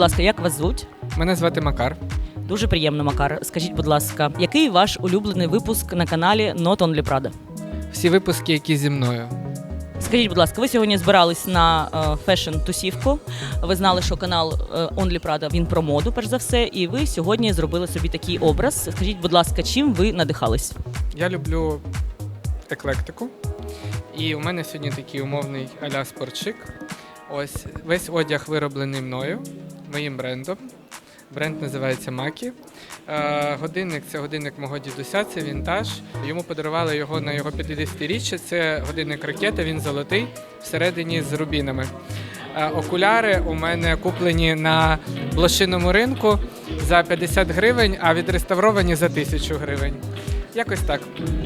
будь ласка, як вас звуть? Мене звати Макар. Дуже приємно, Макар. Скажіть, будь ласка, який ваш улюблений випуск на каналі Not Only Prada? Всі випуски, які зі мною. Скажіть, будь ласка, ви сьогодні збирались на фешн тусівку. Ви знали, що канал е, Only Prada, він про моду, перш за все, і ви сьогодні зробили собі такий образ. Скажіть, будь ласка, чим ви надихались? Я люблю еклектику. І у мене сьогодні такий умовний аля спортшик. Ось весь одяг вироблений мною, моїм брендом. Бренд називається Макі. Е, годинник це годинник мого дідуся, це вінтаж. Йому подарували його на його 50-річчя. Це годинник ракета, він золотий, всередині з рубінами. Е, окуляри у мене куплені на блошиному ринку за 50 гривень, а відреставровані за 1000 гривень. Якось так.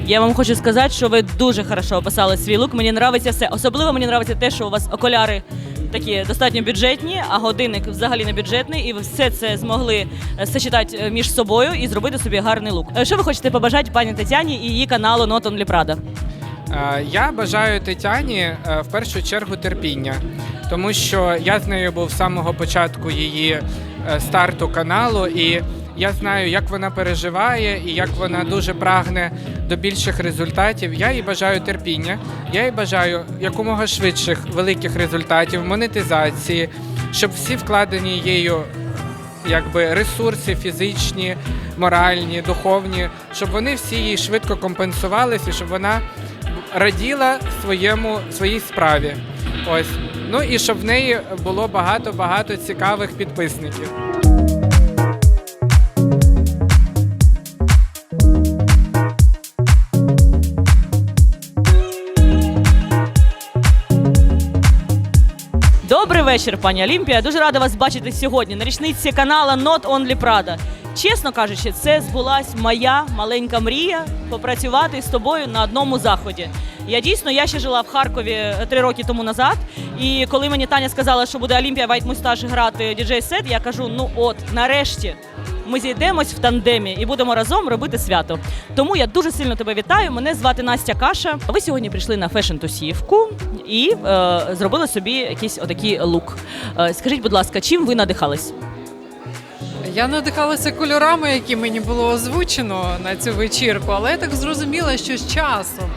Я вам хочу сказати, що ви дуже хорошо описали свій лук. Мені подобається все. Особливо мені подобається те, що у вас окуляри такі достатньо бюджетні, а годинник взагалі не бюджетний, і ви все це змогли е, сочетати е, між собою і зробити собі гарний лук. Е, Що ви хочете побажати пані Тетяні і її каналу Not Only Prada? Я бажаю Тетяні в першу чергу терпіння, тому що я з нею був з самого початку її старту каналу, і я знаю, як вона переживає і як вона дуже прагне до більших результатів. Я їй бажаю терпіння, я їй бажаю якомога швидших великих результатів, монетизації, щоб всі вкладені її якби ресурси фізичні, моральні, духовні, щоб вони всі їй швидко компенсувалися, щоб вона раділа своєму своїй справі. Ось ну і щоб в неї було багато багато цікавих підписників. Добрий вечір, пані Олімпія. Дуже рада вас бачити сьогодні на річниці канала Not Only Prada. Чесно кажучи, це збулась моя маленька мрія попрацювати з тобою на одному заході. Я дійсно я ще жила в Харкові е, три роки тому назад. І коли мені Таня сказала, що буде Олімпія Вайтмустаж грати діджей сет, я кажу: ну от, нарешті. Ми зійдемось в тандемі і будемо разом робити свято. Тому я дуже сильно тебе вітаю. Мене звати Настя Каша. Ви сьогодні прийшли на фешн тусівку і е, зробили собі якийсь отакий лук. Е, скажіть, будь ласка, чим ви надихались? Я надихалася кольорами, які мені було озвучено на цю вечірку, але я так зрозуміла, що з часом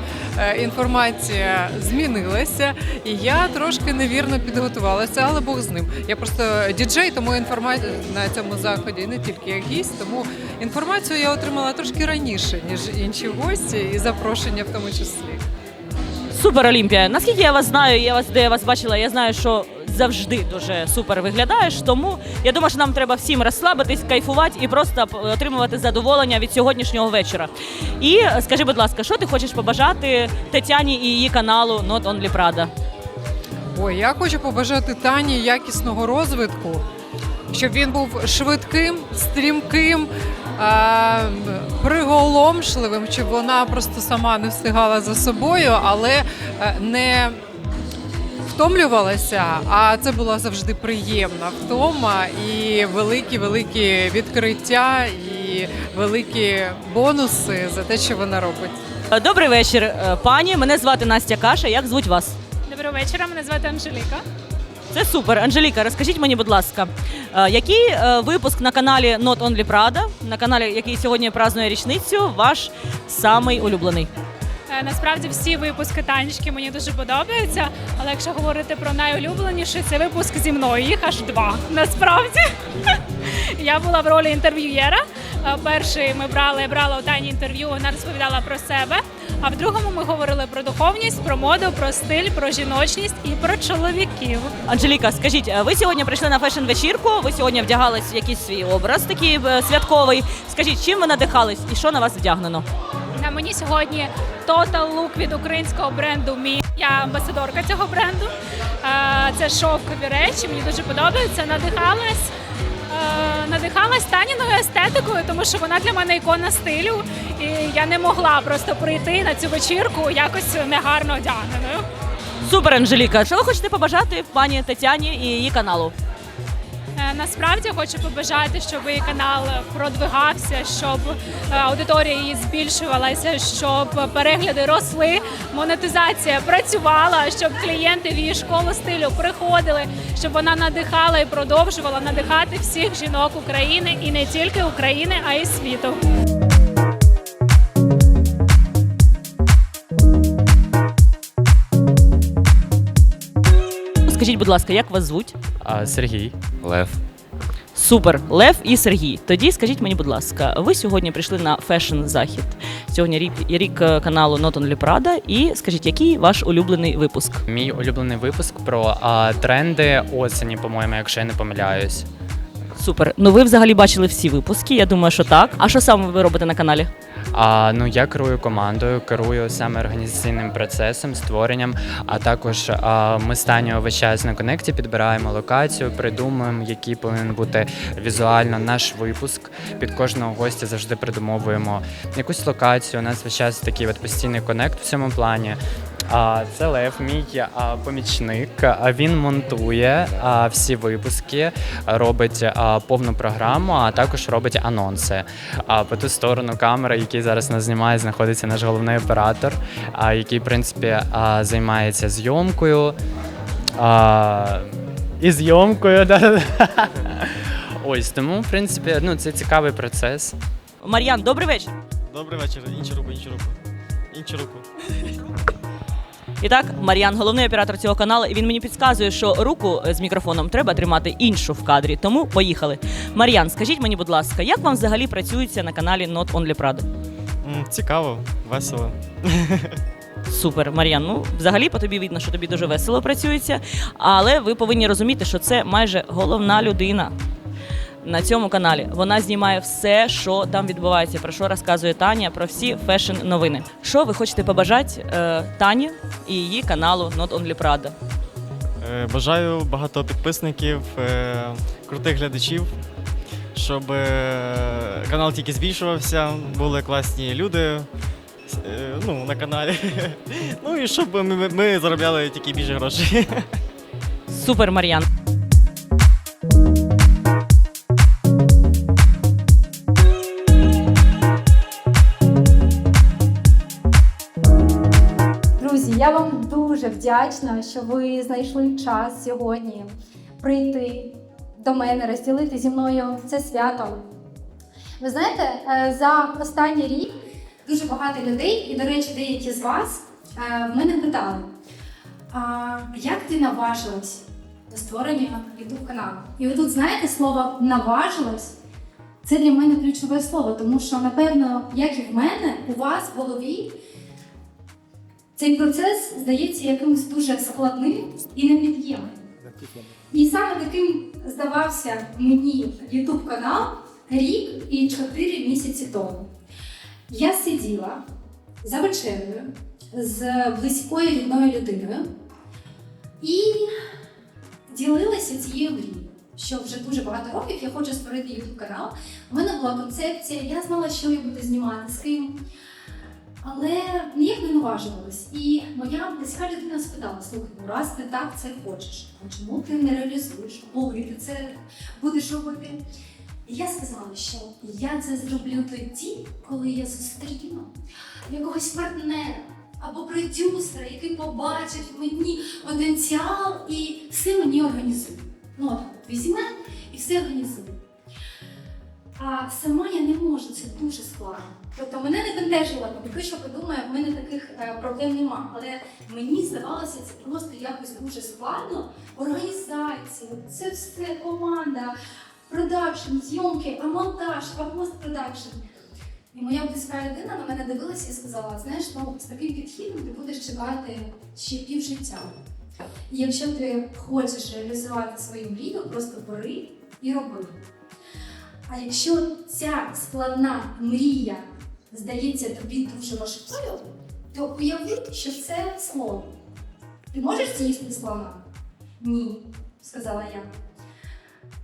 інформація змінилася, і я трошки невірно підготувалася, але Бог з ним. Я просто діджей, тому інформація на цьому заході не тільки як гість, тому інформацію я отримала трошки раніше, ніж інші гості, і запрошення в тому числі. Супер Олімпія. Наскільки я вас знаю, я вас де я вас бачила, я знаю, що завжди дуже супер виглядаєш. Тому я думаю, що нам треба всім розслабитись, кайфувати і просто отримувати задоволення від сьогоднішнього вечора. І е, скажи, будь ласка, що ти хочеш побажати Тетяні і її каналу Not Only Prada? Ой, я хочу побажати Тані якісного розвитку, щоб він був швидким, стрімким, е- приголомшливим, щоб вона просто сама не встигала за собою, але е, не втомлювалася, а це була завжди приємна втома і великі-великі відкриття, і великі бонуси за те, що вона робить. Е, Добрий вечір, е, пані. Мене звати Настя Каша. Як звуть вас? Доброго вечора, мене звати Анжеліка. Це супер. Анжеліка, розкажіть мені, будь ласка, е, який випуск на каналі Not Only Prada, на каналі, який сьогодні празднує річницю, ваш самий улюблений? Е, Насправді всі випуски танечки мені дуже подобаються, але якщо говорити про найулюбленіший, це випуск зі мною. Їх аж два. Насправді я була в ролі інтерв'юєра. Е, Перший ми брали, брала у Тані інтерв'ю, вона розповідала про себе. А в другому ми говорили про духовність, про моду, про стиль, про жіночність і про чоловіків. Анжеліка, скажіть, е, ви сьогодні прийшли на фешн-вечірку, ви сьогодні вдягались в якийсь свій образ такий святковий. Скажіть, чим ви надихались і що на вас вдягнено? Мені сьогодні Total Look від українського бренду Мі. Я амбасадорка цього бренду. Е, Це шовкові речі, мені дуже подобається. Надихалась. е, Надихалась Таніною естетикою, тому що вона для мене ікона стилю, і я не могла просто прийти на цю вечірку якось негарно одягненою. Супер, Анжеліка. Що ви хочете побажати пані Тетяні і її каналу? Е, Насправді хочу побажати, щоб канал продвигався, щоб е, аудиторія її збільшувалася, щоб перегляди росли, монетизація працювала, щоб клієнти в її школу стилю приходили, щоб вона надихала і продовжувала надихати всіх жінок України і не тільки України, а й світу. Скажіть, будь ласка, як вас звуть? А, Сергій. Лев. Супер, Лев і Сергій. Тоді скажіть мені, будь ласка, ви сьогодні прийшли на фешн захід. Сьогодні рік, рік е, каналу Not Only Prada. І скажіть, який ваш улюблений випуск? Мій улюблений випуск про а, тренди осені, по-моєму, якщо я не помиляюсь. Супер. Ну ви взагалі бачили всі випуски. Я думаю, що так. А що саме ви робите на каналі? А, ну, я керую командою, керую саме організаційним процесом, створенням. А також а, ми весь час на конекті підбираємо локацію, придумуємо, який повинен бути візуально наш випуск. Під кожного гостя завжди придумовуємо якусь локацію. У нас весь час такий от постійний конект в цьому плані. А це Лев, мій а, помічник. А він монтує а, всі випуски, робить а, повну програму, а також робить анонси. А по ту сторону камери, який зараз нас знімає, знаходиться наш головний оператор, а, який, в принципі, а, займається зйомкою. А, і зйомкою, да. Ось тому, в принципі, ну це цікавий процес. Мар'ян, добрий вечір. Добрий вечір. Іншу руку, іншу руку. Іншу руку. І так, Мар'ян, головний оператор цього каналу, і він мені підказує, що руку з мікрофоном треба тримати іншу в кадрі. Тому поїхали. Мар'ян, скажіть мені, будь ласка, як вам взагалі працюється на каналі Not Only Prada? М, Цікаво, весело. Супер, Мар'ян. Ну, взагалі по тобі видно, що тобі дуже весело працюється, але ви повинні розуміти, що це майже головна людина на цьому каналі. Вона знімає все, що там відбувається, про що розказує Таня, про всі фешн-новини. Що ви хочете побажати е, Тані і її каналу Not Only Prada? Е, Бажаю багато підписників, е, крутих глядачів, щоб е, канал тільки збільшувався, були класні люди е, ну, на каналі. Ну і щоб ми, ми заробляли тільки більше грошей. Супер, Мар'ян. Вдячна, що ви знайшли час сьогодні прийти до мене, розділити зі мною це свято. Ви знаєте, е, за останній рік дуже багато людей, і, до речі, деякі з вас е, мене питали, а як ти наважилась до створення youtube каналу? І ви тут знаєте слово наважилась. Це для мене ключове слово, тому що, напевно, як і в мене, у вас в голові цей процес здається якимось дуже складним і непід'ємним. І саме таким здавався мені YouTube канал рік і 4 місяці тому. Я сиділа за вечерею з близькою рідною людиною і ділилася цією мрією, що вже дуже багато років я хочу створити YouTube канал. У мене була концепція, я знала, що я буду знімати з ким. Але ніяк не наважувалась. І моя близька людина спитала: слухай, ну раз ти так це хочеш, а чому ти не реалізуєш, коли ти це будеш робити? І я сказала, що я це зроблю тоді, коли я зустріну якогось партнера або продюсера, який побачить в мені потенціал і все мені організує. Ну, от візьме і все організує. А сама я не можу, це дуже складно. Тобто мене не бентежило, поки що подумає, в мене таких е, проблем нема. Але мені здавалося це просто якось дуже складно. Організація, це все команда, продакшн, зйомки, а монтаж, а постпродакшн. І моя близька людина на мене дивилася і сказала: знаєш, ну з таким підхідом ти будеш чекати ще півжиття. І якщо ти хочеш реалізувати свою мрію, просто бери і роби. А якщо ця складна мрія здається тобі дуже важкою, то уяви, що це слон. Ти можеш з'їсти слона? Ні, сказала я.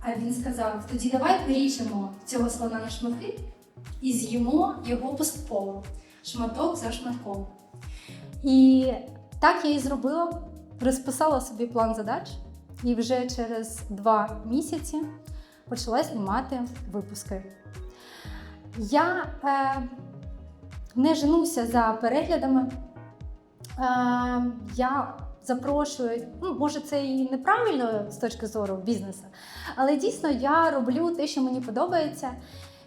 А він сказав: тоді давай поріжемо цього слона на шматки і з'їмо його поступово, шматок за шматком. І так я і зробила. Розписала собі план задач, і вже через два місяці почала знімати випуски. Я е, не женуся за переглядами. Е, я запрошую, ну, може, це і неправильно з точки зору бізнесу, але дійсно я роблю те, що мені подобається.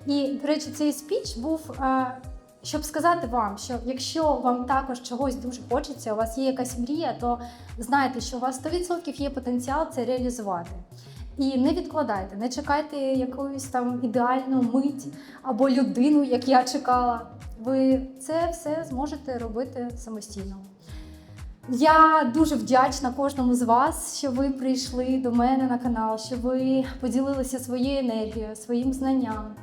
І, до речі, цей спіч був, е, щоб сказати вам, що якщо вам також чогось дуже хочеться, у вас є якась мрія, то знайте, що у вас 100% є потенціал це реалізувати. І не відкладайте, не чекайте якусь там ідеальну мить або людину, як я чекала. Ви це все зможете робити самостійно. Я дуже вдячна кожному з вас, що ви прийшли до мене на канал, що ви поділилися своєю енергією, своїм знанням.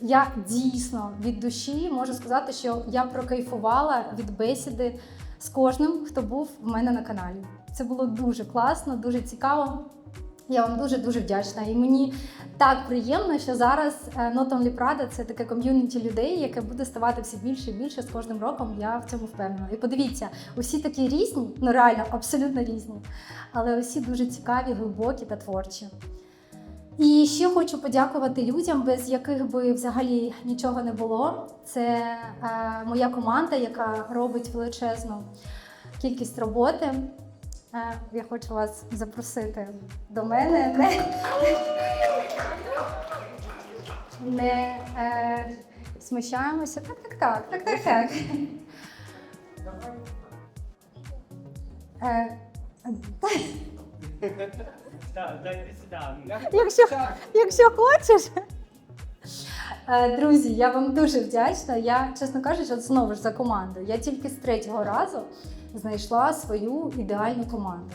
Я дійсно від душі можу сказати, що я прокайфувала від бесіди з кожним, хто був в мене на каналі. Це було дуже класно, дуже цікаво. Я вам дуже дуже вдячна. І мені так приємно, що зараз е, Not Only Prada – це таке ком'юніті людей, яке буде ставати все більше і більше з кожним роком. Я в цьому впевнена. І подивіться, усі такі різні, ну реально абсолютно різні, але усі дуже цікаві, глибокі та творчі. І ще хочу подякувати людям, без яких би взагалі нічого не було. Це е, моя команда, яка робить величезну кількість роботи. Я хочу вас запросити до мене. Не, не е, смущаємося. Так, так, так, так, так, так. Е, Якщо, якщо хочеш. Е, Друзі, я вам дуже вдячна. Я, чесно кажучи, знову ж за команду. Я тільки з третього разу знайшла свою ідеальну команду.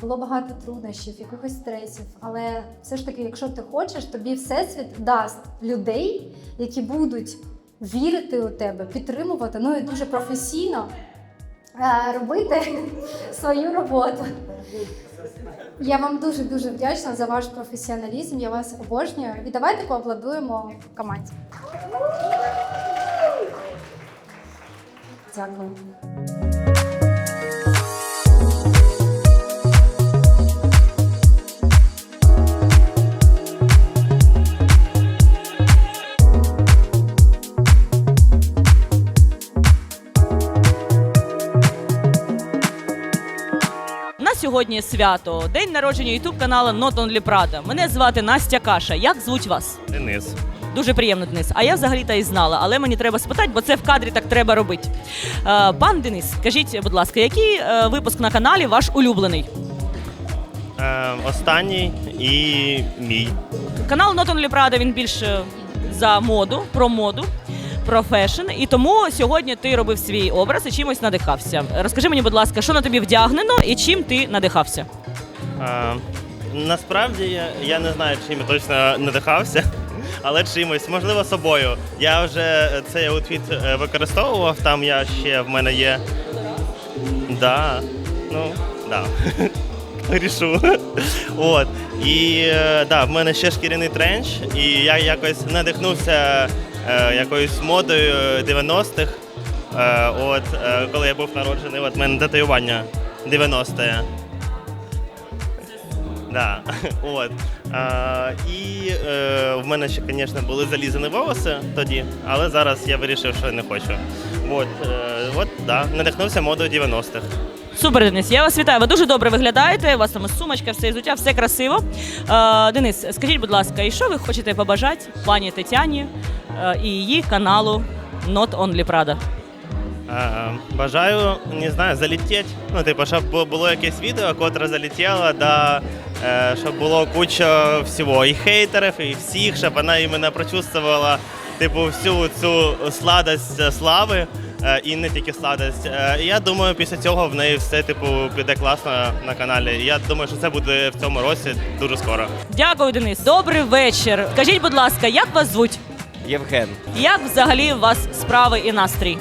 Було багато труднощів, якихось стресів, але все ж таки, якщо ти хочеш, тобі всесвіт дасть людей, які будуть вірити у тебе, підтримувати, ну і дуже професійно е, робити свою роботу. Я вам дуже дуже вдячна за ваш професіоналізм. Я вас обожнюю. І давайте поаплодуємо команді. Дякую. Сьогодні свято, день народження ютуб каналу Not Only Prada. Мене звати Настя Каша. Як звуть вас? Денис. Дуже приємно, Денис. А я взагалі та і знала, але мені треба спитати, бо це в кадрі так треба робити. Е, пан Денис, скажіть, будь ласка, який е, випуск на каналі ваш улюблений? Е, останній і мій. Канал Not Only Prada, він більше за моду, про моду, про фешн. І тому сьогодні ти робив свій образ і чимось надихався. Розкажи мені, будь ласка, що на тобі вдягнено і чим ти надихався? Е, насправді я, не знаю, чим я точно надихався, але чимось, можливо, собою. Я вже цей аутфіт е, використовував, там я ще в мене є. Да. Ну, да. Рішу. От. І е, да, в мене ще шкіряний тренч, і я якось надихнувся якоюсь модою 90-х. Е, от, е, коли я був народжений, от мене татуювання 90-е. Да. От. А, і е, в мене ще, звісно, були залізані волоси тоді, але зараз я вирішив, що не хочу. От, е, от да, надихнувся модою 90-х. Супер, Денис, я вас вітаю. Ви дуже добре виглядаєте. У вас там сумочка, все ізуття, все красиво. Е, Денис, скажіть, будь ласка, і що ви хочете побажати пані Тетяні е, і її каналу Not Only Prada? Е, бажаю, не знаю, залетіти. Ну, типу, щоб було якесь відео, котре залетіло, да, е, щоб було куча всього. І хейтерів, і всіх, щоб вона іменно прочувствувала типу, всю цю сладость е, слави. е, І не тільки сладость. Е, І я думаю, після цього в неї все типу піде класно на каналі. Я думаю, що це буде в цьому році дуже скоро. Дякую, Денис. Добрий вечір. Скажіть, будь ласка, як вас звуть? Євген, Як взагалі у вас справи і настрій?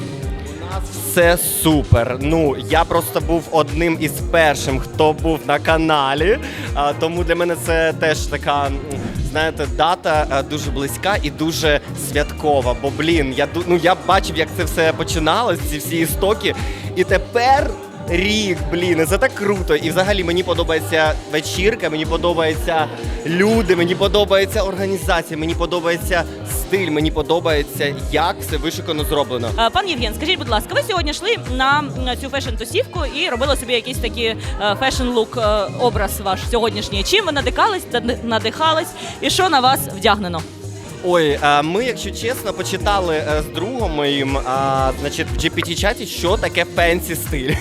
все супер. Ну я просто був одним із першим, хто був на каналі. А, тому для мене це теж така, знаєте, дата дуже близька і дуже святкова. Бо блін, я ну я бачив, як це все починалось, ці всі істоки. І тепер рік, блін, і це так круто. І взагалі мені подобається вечірка, мені подобаються люди, мені подобається організація, мені подобається стиль, мені подобається, як все вишикано зроблено. Е, Пан Євген, скажіть, будь ласка, ви сьогодні йшли на цю фешн-тусівку і робили собі якийсь такий фешн-лук образ ваш сьогоднішній. Чим ви надихались, надихались, і що на вас вдягнено? Ой, е, ми, якщо чесно, почитали е, з другом моїм, а, значить, в GPT-чаті, що таке фенсі стиль.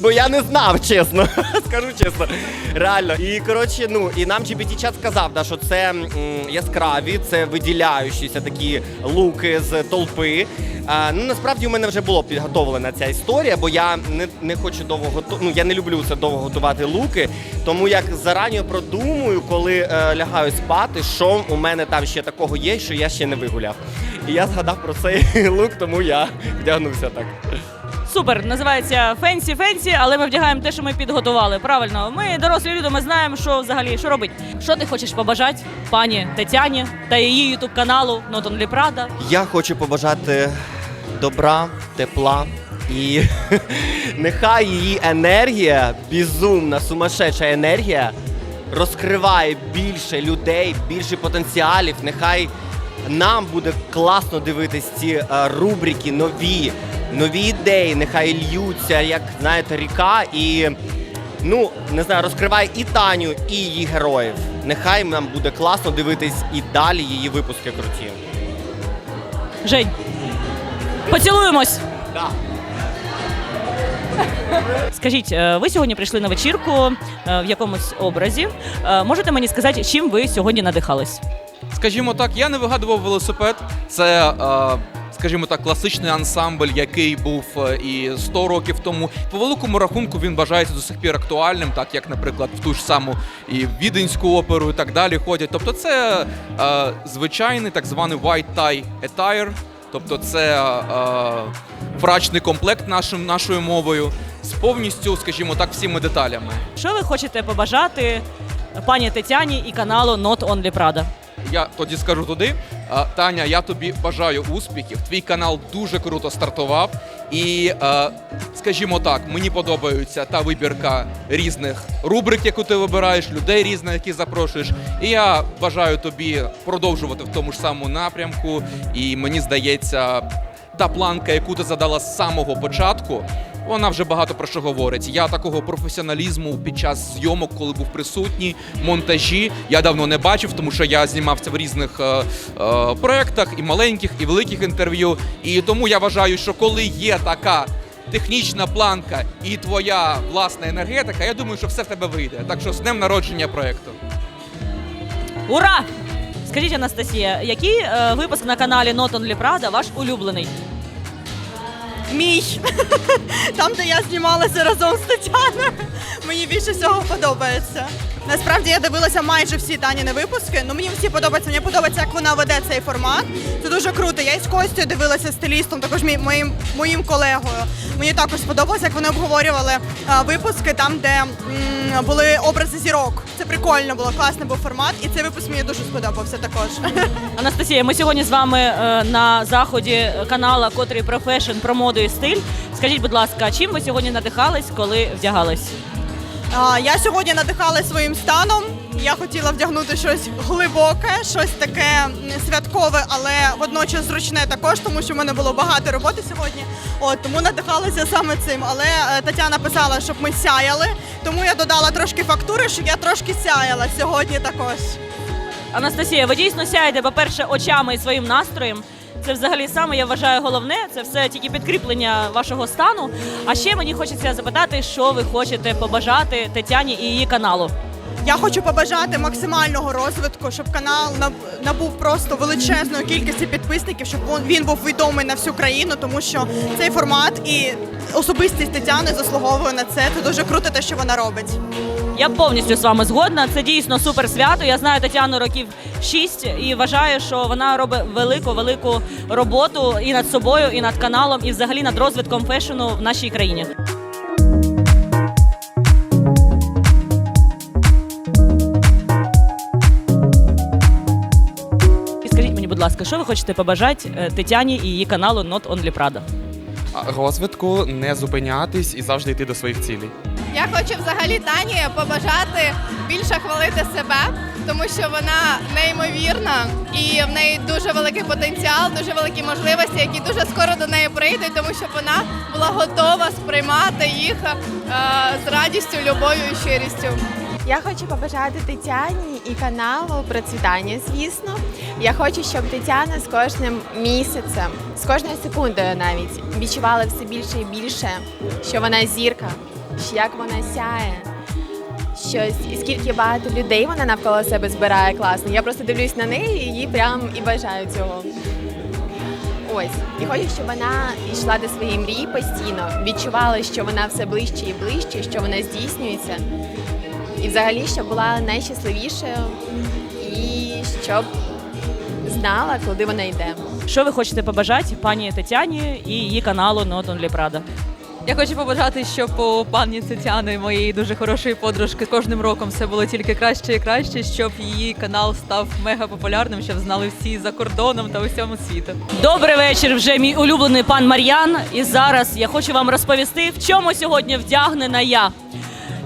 Бо я не знав, чесно. Скажу чесно. Реально. І коротше, ну і нам GPT-чат сказав, да, що це м, яскраві, це виділяючіся такі луки з толпи. А, ну насправді у мене вже було підготовлена ця історія, бо я не, не хочу довго готу... ну, я не люблю це довго готувати луки. Тому як зарані продумую, коли е, лягаю спати, що у мене там ще такого є, що я ще не вигуляв. І я згадав про цей лук, тому я вдягнувся так. Супер, називається фенсі фенсі, але ми вдягаємо те, що ми підготували. Правильно, ми дорослі люди, ми знаємо, що взагалі що робити. Що ти хочеш побажати пані Тетяні та її ютуб каналу Only Prada? Я хочу побажати добра, тепла і нехай її енергія, безумна, сумасшедша енергія, розкриває більше людей, більше потенціалів. Нехай нам буде класно дивитись ці е, рубрики нові, нові ідеї, нехай льються, як знаєте, ріка і. Ну, не знаю, розкриває і Таню, і її героїв. Нехай нам буде класно дивитись і далі її випуски круті. Жень, поцілуємось. Да. Скажіть, е, ви сьогодні прийшли на вечірку е, в якомусь образі. Е, Можете мені сказати, чим ви сьогодні надихались? Скажімо так, я не вигадував велосипед. Це, е, скажімо так, класичний ансамбль, який був е, і 100 років тому. По великому рахунку він вважається до сих пір актуальним, так як, наприклад, в ту ж саму і Віденську оперу, і так далі ходять. Тобто, це е, звичайний так званий white tie attire, тобто це е, фрачний комплект нашим, нашою мовою з повністю, скажімо так, всіми деталями. Що ви хочете побажати пані Тетяні і каналу Not Only Prada? Я тоді скажу туди. А, Таня, я тобі бажаю успіхів. Твій канал дуже круто стартував. І, е, скажімо так, мені подобається та вибірка різних рубрик, яку ти вибираєш, людей різних, які запрошуєш. І я бажаю тобі продовжувати в тому ж самому напрямку. І мені здається, та планка, яку ти задала з самого початку, вона вже багато про що говорить. Я такого професіоналізму під час зйомок, коли був присутній, монтажі, я давно не бачив, тому що я знімався в різних е, е, проєктах, і маленьких, і великих інтерв'ю. І тому я вважаю, що коли є така технічна планка і твоя власна енергетика, я думаю, що все в тебе вийде. Так що з днем народження проєкту. Ура! Скажіть, Анастасія, який е, випуск на каналі Not Only Prada ваш улюблений? Мій. Там, де я знімалася разом з Тетяною. Мені більше всього подобається. Насправді я дивилася майже всі Таніни випуски. Ну мені всі подобаються. Мені подобається, як вона веде цей формат. Це дуже круто. Я із Костю дивилася стилістом, також моїм моїм колегою. Мені також сподобалося, як вони обговорювали а, випуски там, де м, були образи зірок. Це прикольно було, класний був формат, і цей випуск мені дуже сподобався також. Анастасія, ми сьогодні з вами е, на заході канала, котрий про фешн, про моду і стиль. Скажіть, будь ласка, чим ви сьогодні надихались, коли вдягались? Я сьогодні надихалась своїм станом. Я хотіла вдягнути щось глибоке, щось таке святкове, але водночас зручне також, тому що в мене було багато роботи сьогодні. От тому надихалася саме цим. Але е, Тетяна писала, щоб ми сяяли, тому я додала трошки фактури, щоб я трошки сяяла сьогодні також. Анастасія, ви дійсно сяєте, по-перше, очами і своїм настроєм. Це взагалі саме я вважаю головне. Це все тільки підкріплення вашого стану. А ще мені хочеться запитати, що ви хочете побажати Тетяні і її каналу. Я хочу побажати максимального розвитку, щоб канал набув просто величезної кількості підписників, щоб він- був відомий на всю країну, тому що цей формат і особистість Тетяни заслуговує на це. Це дуже круто, те, що вона робить. Я повністю з вами згодна. Це дійсно супер свято. Я знаю Тетяну років 6 і вважаю, що вона робить велику велику роботу і над собою, і над каналом, і взагалі над розвитком фешену в нашій країні. І скажіть мені, будь ласка, що ви хочете побажати е, Тетяні і її каналу Not Only Prada? розвитку, не зупинятись і завжди йти до своїх цілей. Я хочу взагалі Тані побажати більше хвалити себе, тому що вона неймовірна і в неї дуже великий потенціал, дуже великі можливості, які дуже скоро до неї прийдуть, тому що вона була готова сприймати їх е, з радістю, любов'ю і щирістю. Я хочу побажати Тетяні і каналу процвітання, звісно. Я хочу, щоб Тетяна з кожним місяцем, з кожною секундою навіть відчувала все більше і більше, що вона зірка, що як вона сяє, що с- скільки багато людей вона навколо себе збирає класно. Я просто дивлюсь на неї і їй прям і бажаю цього. Ось, і хочу, щоб вона йшла до своєї мрії постійно, відчувала, що вона все ближче і ближче, що вона здійснюється. І взагалі, щоб була найщасливішою і щоб знала, куди вона йде. Що ви хочете побажати пані Тетяні і її каналу Not Only Prada? Я хочу побажати, щоб у пані Тетяни, моєї дуже хорошої подружки, кожним роком все було тільки краще і краще, щоб її канал став мега популярним, щоб знали всі за кордоном та усьому світу. Добрий вечір, вже мій улюблений пан Мар'ян. І зараз я хочу вам розповісти, в чому сьогодні вдягнена я.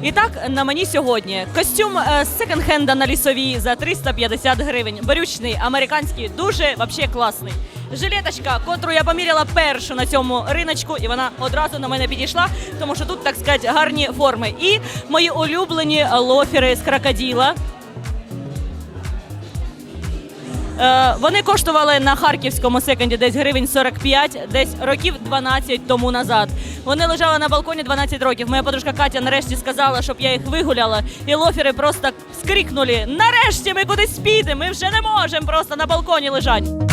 І так, на мені сьогодні костюм е, секонд-хенда на лісовій за 350 гривень. Брючний, американський, дуже вообще класний. Жилеточка, котру я поміряла першу на цьому риночку, і вона одразу на мене підійшла, тому що тут, так сказати, гарні форми. І мої улюблені лофери з крокоділа. Вони коштували на харківському секонді десь гривень 45, десь років 12 тому назад. Вони лежали на балконі 12 років. Моя подружка Катя нарешті сказала, щоб я їх вигуляла, і лофери просто скрикнули: нарешті ми кудись підемо, ми вже не можемо просто на балконі лежати.